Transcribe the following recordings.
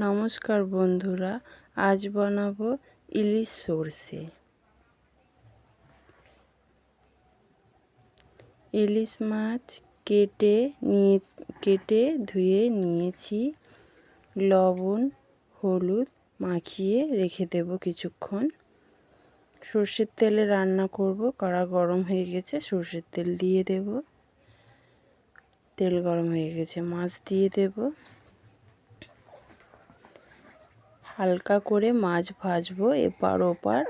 নমস্কার বন্ধুরা, আজ বানাবো ইলিশ সর্ষে। ইলিশ মাছ কেটে নিয়ে, কেটে ধুয়ে নিয়েছি। লবণ, হলুদ মাখিয়ে রেখে দেব কিছুক্ষণ। সর্ষের তেলে রান্না করব, কড়া গরম হয়ে গেছে, সর্ষের তেল দিয়ে দেব। তেল গরম হয়ে গেছে, মাছ দিয়ে দেবো। হালকা করে মাছ ভাজবো এপার ওপার।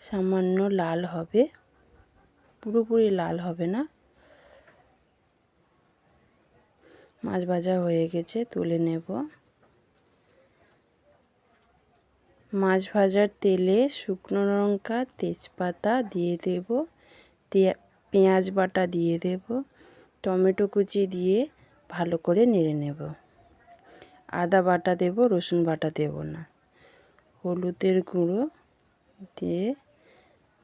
সামান্য লাল হবে। পুরোপুরি লাল হবে না। মাছ ভাজা হয়ে গেছে, তুলে নেব। মাছ ভাজার তেলে শুকনো লঙ্কা, তেজপাতা দিয়ে দেব। পেঁয়াজ বাটা দিয়ে দেব। টমেটো কুচি দিয়ে ভালো করে নেড়ে নেব। আদা বাটা দেব, রসুন বাটা দেব না। হলুদের গুঁড়ো দিয়ে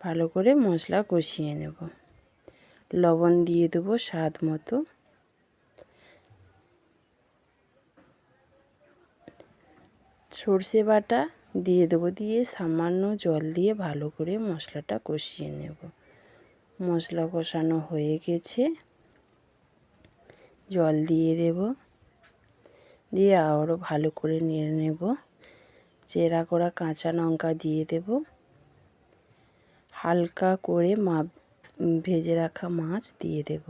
ভালো করে মশলা কষিয়ে নেব। লবণ দিয়ে দেবো স্বাদ মতো। সর্ষে বাটা দিয়ে দেবো, দিয়ে সামান্য জল দিয়ে ভালো করে মশলাটা কষিয়ে নেব। মশলা কষানো হয়ে গেছে। জল দিয়ে দেব। দিয়ে আবারও ভালো করে নেড়ে নেব। চেরা করা কাঁচা লঙ্কা দিয়ে দেব। হালকা করে মা ভেজে রাখা মাছ দিয়ে দেব।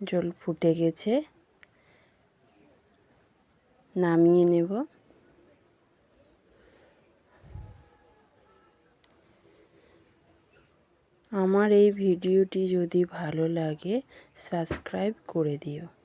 জল ফুটে গেছে। নামিয়ে নেব। আমার এই ভিডিওটি যদি ভালো লাগে, সাবস্ক্রাইব করে দিও।